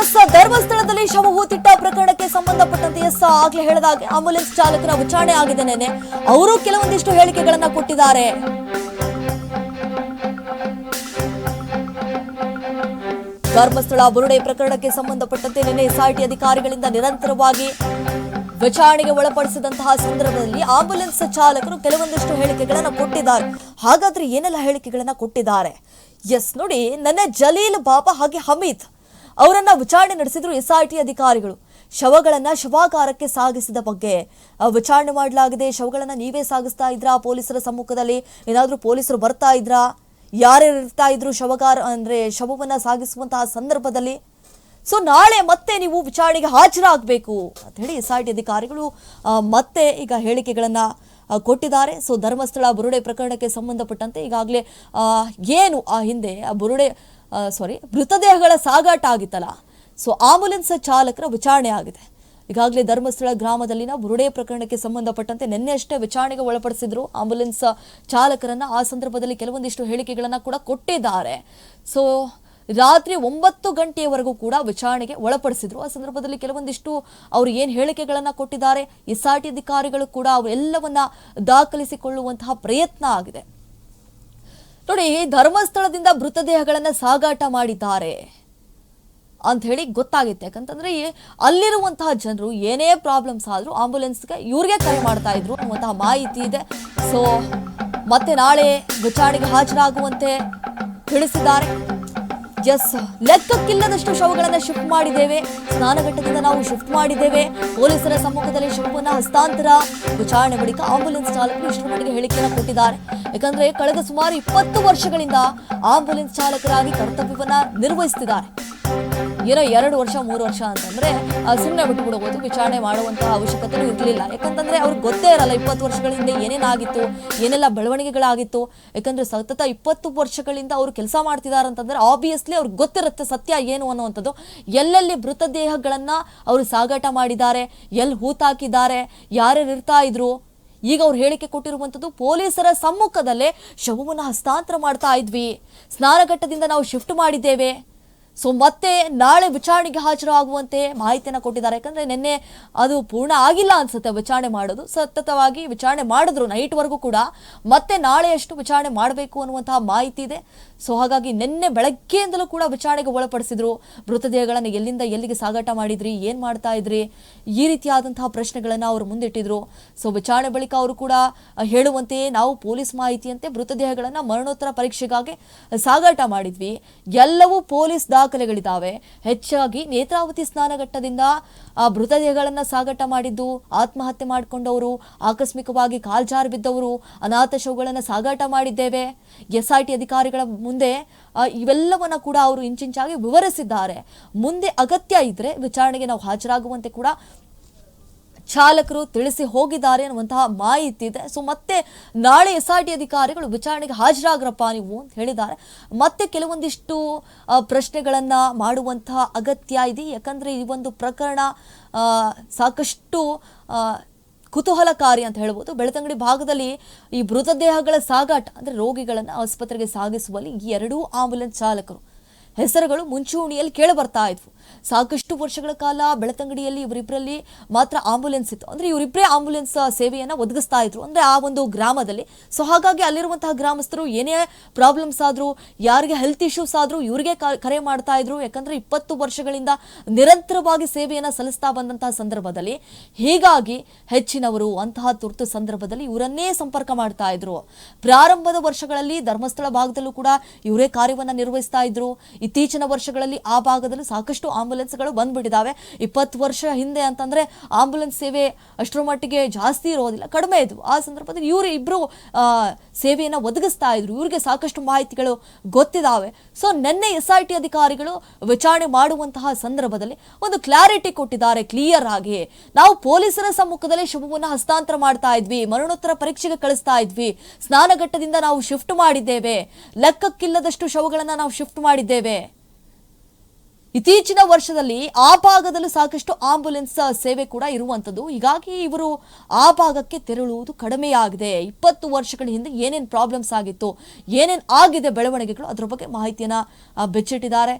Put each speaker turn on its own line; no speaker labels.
S ಧರ್ಮಸ್ಥಳದಲ್ಲಿ ಶವ ಹೂತಿಟ್ಟ ಪ್ರಕರಣಕ್ಕೆ ಸಂಬಂಧಪಟ್ಟಂತೆ ಎಸ್ ಆಗ್ಲೇ ಹೇಳಿದಾಗೆ. ಆಂಬುಲೆನ್ಸ್ ಚಾಲಕನ ವಿಚಾರಣೆ ಆಗಿದೆ ನೆನೆ ಅವರು ಕೆಲವೊಂದಿಷ್ಟು ಹೇಳಿಕೆಗಳನ್ನ ಕೊಟ್ಟಿದ್ದಾರೆ. ಧರ್ಮಸ್ಥಳ ಬುರುಡೆ ಪ್ರಕರಣಕ್ಕೆ ಸಂಬಂಧಪಟ್ಟಂತೆ ನಿನ್ನೆ ಎಸ್ಐಟಿ ಅಧಿಕಾರಿಗಳಿಂದ ನಿರಂತರವಾಗಿ ವಿಚಾರಣೆಗೆ ಒಳಪಡಿಸಿದಂತಹ ಸಂದರ್ಭದಲ್ಲಿ ಆಂಬುಲೆನ್ಸ್ ಚಾಲಕರು ಕೆಲವೊಂದಿಷ್ಟು ಹೇಳಿಕೆಗಳನ್ನ ಕೊಟ್ಟಿದ್ದಾರೆ. ಹಾಗಾದ್ರೆ ಏನೆಲ್ಲ ಹೇಳಿಕೆಗಳನ್ನ ಕೊಟ್ಟಿದ್ದಾರೆ? ಎಸ್, ನೋಡಿ, ನನ್ನ ಜಲೀಲ್ ಬಾಬಾ ಹಾಗೆ ಹಮೀದ್ ಅವರನ್ನ ವಿಚಾರಣೆ ನಡೆಸಿದ್ರು ಎಸ್ಐಟಿ ಅಧಿಕಾರಿಗಳು. ಶವಗಳನ್ನ ಶವಾಗಾರಕ್ಕೆ ಸಾಗಿಸಿದ ಬಗ್ಗೆ ವಿಚಾರಣೆ ಮಾಡಲಾಗಿದೆ. ಶವಗಳನ್ನ ನೀವೇ ಸಾಗಿಸ್ತಾ ಇದ್ರಾ? ಪೊಲೀಸರ ಸಮ್ಮುಖದಲ್ಲಿ ಏನಾದರೂ ಪೊಲೀಸರು ಬರ್ತಾ ಇದ್ರಾ? ಯಾರ್ಯಾರು ಇರ್ತಾ ಇದ್ರು ಶವಗಾರ, ಅಂದ್ರೆ ಶವವನ್ನ ಸಾಗಿಸುವಂತಹ ಸಂದರ್ಭದಲ್ಲಿ? ಸೊ, ನಾಳೆ ಮತ್ತೆ ನೀವು ವಿಚಾರಣೆಗೆ ಹಾಜರಾಗಬೇಕು ಅಂತ ಹೇಳಿ ಎಸ್ ಐ ಟಿ ಅಧಿಕಾರಿಗಳು ಮತ್ತೆ ಈಗ ಹೇಳಿಕೆಗಳನ್ನ ಕೊಟ್ಟಿದ್ದಾರೆ. ಸೊ, ಧರ್ಮಸ್ಥಳ ಬುರುಡೆ ಪ್ರಕರಣಕ್ಕೆ ಸಂಬಂಧಪಟ್ಟಂತೆ ಈಗಾಗಲೇ ಏನು ಆ ಹಿಂದೆ, ಆ ಬುರುಡೆ ಸಾರಿ ಮೃತದೇಹಗಳ ಸಾಗಾಟ ಆಗಿತ್ತಲ್ಲ. ಸೊ ಆಂಬುಲೆನ್ಸ್ ಚಾಲಕರ ವಿಚಾರಣೆ ಆಗಿದೆ. ಈಗಾಗಲೇ ಧರ್ಮಸ್ಥಳ ಗ್ರಾಮದಲ್ಲಿನ ಬುರುಡೆ ಪ್ರಕರಣಕ್ಕೆ ಸಂಬಂಧಪಟ್ಟಂತೆ ನಿನ್ನೆ ಅಷ್ಟೇ ವಿಚಾರಣೆಗೆ ಒಳಪಡಿಸಿದ್ರು. ಆಂಬುಲೆನ್ಸ್ ಚಾಲಕರನ್ನ ಆ ಸಂದರ್ಭದಲ್ಲಿ ಕೆಲವೊಂದಿಷ್ಟು ಹೇಳಿಕೆಗಳನ್ನು ಕೂಡ ಕೊಟ್ಟಿದ್ದಾರೆ. ಸೊ ರಾತ್ರಿ ಒಂಬತ್ತು ಗಂಟೆಯವರೆಗೂ ಕೂಡ ವಿಚಾರಣೆಗೆ ಒಳಪಡಿಸಿದ್ರು. ಆ ಸಂದರ್ಭದಲ್ಲಿ ಕೆಲವೊಂದಿಷ್ಟು ಅವರು ಏನು ಹೇಳಿಕೆಗಳನ್ನು ಕೊಟ್ಟಿದ್ದಾರೆ, ಎಸ್ ಆರ್ ಟಿ ಅಧಿಕಾರಿಗಳು ಕೂಡ ಅವೆಲ್ಲವನ್ನ ದಾಖಲಿಸಿಕೊಳ್ಳುವಂತಹ ಪ್ರಯತ್ನ ಆಗಿದೆ. ನೋಡಿ, ಧರ್ಮಸ್ಥಳದಿಂದ ಮೃತದೇಹಗಳನ್ನ ಸಾಗಾಟ ಮಾಡಿದ್ದಾರೆ ಅಂತ ಹೇಳಿ ಗೊತ್ತಾಗುತ್ತೆ. ಯಾಕಂತಂದ್ರೆ ಅಲ್ಲಿರುವಂತಹ ಜನರು ಏನೇ ಪ್ರಾಬ್ಲಮ್ಸ್ ಆದ್ರೂ ಆಂಬುಲೆನ್ಸ್ಗೆ ಇವ್ರಿಗೆ ಕರೆ ಮಾಡ್ತಾ ಇದ್ರು ಅನ್ನುವಂತಹ ಮಾಹಿತಿ ಇದೆ. ಸೊ ಮತ್ತೆ ನಾಳೆ ವಿಚಾರಣೆಗೆ ಹಾಜರಾಗುವಂತೆ ತಿಳಿಸಿದ್ದಾರೆ. ಎಸ್ ಲೆಕ್ಕಕ್ಕಿಲ್ಲದಷ್ಟು ಶವಗಳನ್ನ ಶಿಫ್ಟ್ ಮಾಡಿದ್ದೇವೆ. ಸ್ನಾನಘಟ್ಟದಿಂದ ನಾವು ಶಿಫ್ಟ್ ಮಾಡಿದ್ದೇವೆ. ಪೊಲೀಸರ ಸಮ್ಮುಖದಲ್ಲಿ ಶವವನ್ನು ಹಸ್ತಾಂತರ. ವಿಚಾರಣೆ ಬಳಿಕ ಆಂಬುಲೆನ್ಸ್ ಚಾಲಕರು ಇಷ್ಟರ ಮಟ್ಟಿಗೆ ಹೇಳಿಕೆಯನ್ನು ಕೊಟ್ಟಿದ್ದಾರೆ. ಯಾಕಂದ್ರೆ ಕಳೆದ ಸುಮಾರು ಇಪ್ಪತ್ತು ವರ್ಷಗಳಿಂದ ಆಂಬುಲೆನ್ಸ್ ಚಾಲಕರಾಗಿ ಕರ್ತವ್ಯವನ್ನ ನಿರ್ವಹಿಸ್ತಿದ್ದಾರೆ. ಏನೋ ಎರಡು ವರ್ಷ, ಮೂರು ವರ್ಷ ಅಂತಂದ್ರೆ ಸುಮ್ಮನೆ ಬಿಟ್ಟು ಬಿಡಬಹುದು ವಿಚಾರಣೆ ಮಾಡುವಂತಹ ಅವಶ್ಯಕತೆ ಇರಲಿಲ್ಲ. ಯಾಕಂತಂದ್ರೆ ಅವ್ರಿಗೆ ಗೊತ್ತೇ ಇರಲ್ಲ, ಇಪ್ಪತ್ತು ವರ್ಷಗಳ ಹಿಂದೆ ಏನೇನಾಗಿತ್ತು, ಏನೆಲ್ಲ ಬೆಳವಣಿಗೆಗಳಾಗಿತ್ತು. ಯಾಕಂದ್ರೆ ಸತತ ಇಪ್ಪತ್ತು ವರ್ಷಗಳಿಂದ ಅವರು ಕೆಲಸ ಮಾಡ್ತಿದ್ದಾರೆ ಅಂತಂದ್ರೆ ಆಬ್ವಿಯಸ್ಲಿ ಅವ್ರಿಗೆ ಗೊತ್ತಿರುತ್ತೆ ಸತ್ಯ ಏನು ಅನ್ನುವಂಥದ್ದು. ಎಲ್ಲೆಲ್ಲಿ ಮೃತದೇಹಗಳನ್ನ ಅವರು ಸಾಗಾಟ ಮಾಡಿದ್ದಾರೆ, ಎಲ್ಲಿ ಹೂತಾಕಿದ್ದಾರೆ, ಯಾರ್ಯಾರು ಇರ್ತಾ ಇದ್ರು, ಈಗ ಅವ್ರು ಹೇಳಿಕೆ ಕೊಟ್ಟಿರುವಂಥದ್ದು ಪೊಲೀಸರ ಸಮ್ಮುಖದಲ್ಲೇ ಶವವನ್ನು ಹಸ್ತಾಂತರ ಮಾಡ್ತಾ ಇದ್ವಿ. ಸ್ನಾನಘಟ್ಟದಿಂದ ನಾವು ಶಿಫ್ಟ್ ಮಾಡಿದ್ದೇವೆ. ಸೊ ಮತ್ತೆ ನಾಳೆ ವಿಚಾರಣೆಗೆ ಹಾಜರಾಗುವಂತೆ ಮಾಹಿತಿಯನ್ನು ಕೊಟ್ಟಿದ್ದಾರೆ. ಯಾಕಂದ್ರೆ ನಿನ್ನೆ ಅದು ಪೂರ್ಣ ಆಗಿಲ್ಲ ಅನ್ಸುತ್ತೆ ವಿಚಾರಣೆ ಮಾಡೋದು. ಸತತವಾಗಿ ವಿಚಾರಣೆ ಮಾಡಿದ್ರು ನೈಟ್ವರೆಗೂ ಕೂಡ. ಮತ್ತೆ ನಾಳೆಯಷ್ಟು ವಿಚಾರಣೆ ಮಾಡಬೇಕು ಅನ್ನುವಂತಹ ಮಾಹಿತಿ ಇದೆ. ಸೊ ಹಾಗಾಗಿ ನಿನ್ನೆ ಬೆಳಗ್ಗೆಯಿಂದಲೂ ಕೂಡ ವಿಚಾರಣೆಗೆ ಒಳಪಡಿಸಿದ್ರು. ಮೃತದೇಹಗಳನ್ನು ಎಲ್ಲಿಂದ ಎಲ್ಲಿಗೆ ಸಾಗಾಟ ಮಾಡಿದ್ರಿ? ಏನ್ ಮಾಡ್ತಾ ಇದ್ರಿ? ಈ ರೀತಿಯಾದಂತಹ ಪ್ರಶ್ನೆಗಳನ್ನ ಅವರು ಮುಂದಿಟ್ಟಿದ್ರು. ಸೊ ವಿಚಾರಣೆ ಬಳಿಕ ಅವರು ಕೂಡ ಹೇಳುವಂತೆಯೇ ನಾವು ಪೊಲೀಸ್ ಮಾಹಿತಿಯಂತೆ ಮೃತದೇಹಗಳನ್ನ ಮರಣೋತ್ತರ ಪರೀಕ್ಷೆಗಾಗಿ ಸಾಗಾಟ ಮಾಡಿದ್ವಿ. ಎಲ್ಲವೂ ಪೊಲೀಸ್ ದಾಖಲೆಗಳಿದ್ದಾವೆ. ಹೆಚ್ಚಾಗಿ ನೇತ್ರಾವತಿ ಸ್ನಾನಘಟ್ಟದಿಂದ ಮೃತದೇಹಗಳನ್ನ ಸಾಗಾಟ ಮಾಡಿದ್ದು, ಆತ್ಮಹತ್ಯೆ ಮಾಡಿಕೊಂಡವರು, ಆಕಸ್ಮಿಕವಾಗಿ ಕಾಲ್ಜಾರು ಬಿದ್ದವರು, ಅನಾಥ ಶವಗಳನ್ನ ಸಾಗಾಟ ಮಾಡಿದ್ದೇವೆ. ಎಸ್ ಐ ಟಿ ಅಧಿಕಾರಿಗಳ ಮುಂದೆ ಇವೆಲ್ಲವನ್ನ ಕೂಡ ಅವರು ಇಂಚಿಂಚಾಗಿ ವಿವರಿಸಿದ್ದಾರೆ. ಮುಂದೆ ಅಗತ್ಯ ಇದ್ರೆ ವಿಚಾರಣೆಗೆ ನಾವು ಹಾಜರಾಗುವಂತೆ ಕೂಡ ಚಾಲಕರು ತಿಳಿಸಿ ಹೋಗಿದ್ದಾರೆ ಅನ್ನುವಂತಹ ಮಾಹಿತಿ ಇದೆ. ಸೊ ಮತ್ತೆ ನಾಳೆ ಎಸ್ ಆರ್ ಟಿ ಅಧಿಕಾರಿಗಳು ವಿಚಾರಣೆಗೆ ಹಾಜರಾಗ್ರಪ್ಪ ನೀವು ಅಂತ ಹೇಳಿದ್ದಾರೆ. ಮತ್ತೆ ಕೆಲವೊಂದಿಷ್ಟು ಪ್ರಶ್ನೆಗಳನ್ನು ಮಾಡುವಂತಹ ಅಗತ್ಯ ಇದೆ. ಯಾಕಂದರೆ ಈ ಒಂದು ಪ್ರಕರಣ ಸಾಕಷ್ಟು ಕುತೂಹಲಕಾರಿ ಅಂತ ಹೇಳ್ಬೋದು. ಬೆಳತಂಗಡಿ ಭಾಗದಲ್ಲಿ ಈ ಮೃತದೇಹಗಳ ಸಾಗಾಟ, ಅಂದ್ರೆ ರೋಗಿಗಳನ್ನು ಆಸ್ಪತ್ರೆಗೆ ಸಾಗಿಸುವಲ್ಲಿ ಎರಡೂ ಆಂಬ್ಯುಲೆನ್ಸ್ ಚಾಲಕರು ಹೆಸರುಗಳು ಮುಂಚೂಣಿಯಲ್ಲಿ ಕೇಳಿ ಬರ್ತಾ ಇದ್ವು. ಸಾಕಷ್ಟು ವರ್ಷಗಳ ಕಾಲ ಬೆಳತಂಗಡಿಯಲ್ಲಿ ಇವರಿಬ್ಬರಲ್ಲಿ ಮಾತ್ರ ಆಂಬುಲೆನ್ಸ್ ಇತ್ತು. ಅಂದ್ರೆ ಇವರಿಬ್ಬರೇ ಆಂಬುಲೆನ್ಸ್ ಸೇವೆಯನ್ನು ಒದಗಿಸ್ತಾ ಇದ್ರು. ಅಂದ್ರೆ ಆ ಒಂದು ಗ್ರಾಮದಲ್ಲಿ. ಸೊ ಹಾಗಾಗಿ ಅಲ್ಲಿರುವಂತಹ ಗ್ರಾಮಸ್ಥರು ಏನೇ ಪ್ರಾಬ್ಲಮ್ಸ್ ಆದರೂ, ಯಾರಿಗೆ ಹೆಲ್ತ್ ಇಶ್ಯೂಸ್ ಆದರೂ, ಇವರಿಗೆ ಕರೆ ಮಾಡ್ತಾ ಇದ್ರು. ಯಾಕಂದ್ರೆ ಇಪ್ಪತ್ತು ವರ್ಷಗಳಿಂದ ನಿರಂತರವಾಗಿ ಸೇವೆಯನ್ನು ಸಲ್ಲಿಸ್ತಾ ಬಂದಂತಹ ಸಂದರ್ಭದಲ್ಲಿ, ಹೀಗಾಗಿ ಹೆಚ್ಚಿನವರು ಅಂತಹ ತುರ್ತು ಸಂದರ್ಭದಲ್ಲಿ ಇವರನ್ನೇ ಸಂಪರ್ಕ ಮಾಡ್ತಾ ಇದ್ರು. ಪ್ರಾರಂಭದ ವರ್ಷಗಳಲ್ಲಿ ಧರ್ಮಸ್ಥಳ ಭಾಗದಲ್ಲೂ ಕೂಡ ಇವರೇ ಕಾರ್ಯವನ್ನು ನಿರ್ವಹಿಸ್ತಾ ಇದ್ರು. ಇತ್ತೀಚಿನ ವರ್ಷಗಳಲ್ಲಿ ಆ ಭಾಗದಲ್ಲಿ ಸಾಕಷ್ಟು ಆಂಬ್ಯುಲೆನ್ಸ್ಗಳು ಬಂದ್ಬಿಟ್ಟಿದ್ದಾವೆ ಇಪ್ಪತ್ತು ವರ್ಷ ಹಿಂದೆ ಅಂತಂದ್ರೆ ಆಂಬುಲೆನ್ಸ್ ಸೇವೆ ಅಷ್ಟರ ಮಟ್ಟಿಗೆ ಜಾಸ್ತಿ ಇರೋದಿಲ್ಲ, ಕಡಿಮೆ ಇದ್ವು. ಆ ಸಂದರ್ಭದಲ್ಲಿ ಇವರು ಇಬ್ಬರು ಸೇವೆಯನ್ನ ಒದಗಿಸ್ತಾ ಇದ್ರು. ಇವರಿಗೆ ಸಾಕಷ್ಟು ಮಾಹಿತಿಗಳು ಗೊತ್ತಿದ್ದಾವೆ ಸೊ, ನಿನ್ನೆ ಎಸ್ ಐ ಟಿ ಅಧಿಕಾರಿಗಳು ವಿಚಾರಣೆ ಮಾಡುವಂತಹ ಸಂದರ್ಭದಲ್ಲಿ ಒಂದು ಕ್ಲಾರಿಟಿ ಕೊಟ್ಟಿದ್ದಾರೆ ಕ್ಲಿಯರ್ ಆಗಿ. ನಾವು ಪೊಲೀಸರ ಸಮ್ಮುಖದಲ್ಲಿ ಶವವನ್ನು ಹಸ್ತಾಂತರ ಮಾಡ್ತಾ ಇದ್ವಿ, ಮರಣೋತ್ತರ ಪರೀಕ್ಷೆಗೆ ಕಳಿಸ್ತಾ ಇದ್ವಿ. ಸ್ನಾನಘಟ್ಟದಿಂದ ನಾವು ಶಿಫ್ಟ್ ಮಾಡಿದ್ದೇವೆ. ಲೆಕ್ಕಕ್ಕಿಲ್ಲದಷ್ಟು ಶವಗಳನ್ನು ನಾವು ಶಿಫ್ಟ್ ಮಾಡಿದ್ದೇವೆ. ಇತ್ತೀಚಿನ ವರ್ಷದಲ್ಲಿ ಆ ಭಾಗದಲ್ಲೂ ಸಾಕಷ್ಟು ಆಂಬುಲೆನ್ಸ್ ಸೇವೆ ಕೂಡ ಇರುವಂಥದ್ದು. ಹೀಗಾಗಿ ಇವರು ಆ ಭಾಗಕ್ಕೆ ತೆರಳುವುದು ಕಡಿಮೆಯಾಗಿದೆ. ಇಪ್ಪತ್ತು ವರ್ಷಗಳ ಹಿಂದೆ ಏನೇನು ಪ್ರಾಬ್ಲಮ್ಸ್ ಆಗಿತ್ತು, ಏನೇನು ಆಗಿದೆ ಬೆಳವಣಿಗೆಗಳು, ಅದರ ಬಗ್ಗೆ ಮಾಹಿತಿಯನ್ನು ಬಿಚ್ಚಿಟ್ಟಿದ್ದಾರೆ.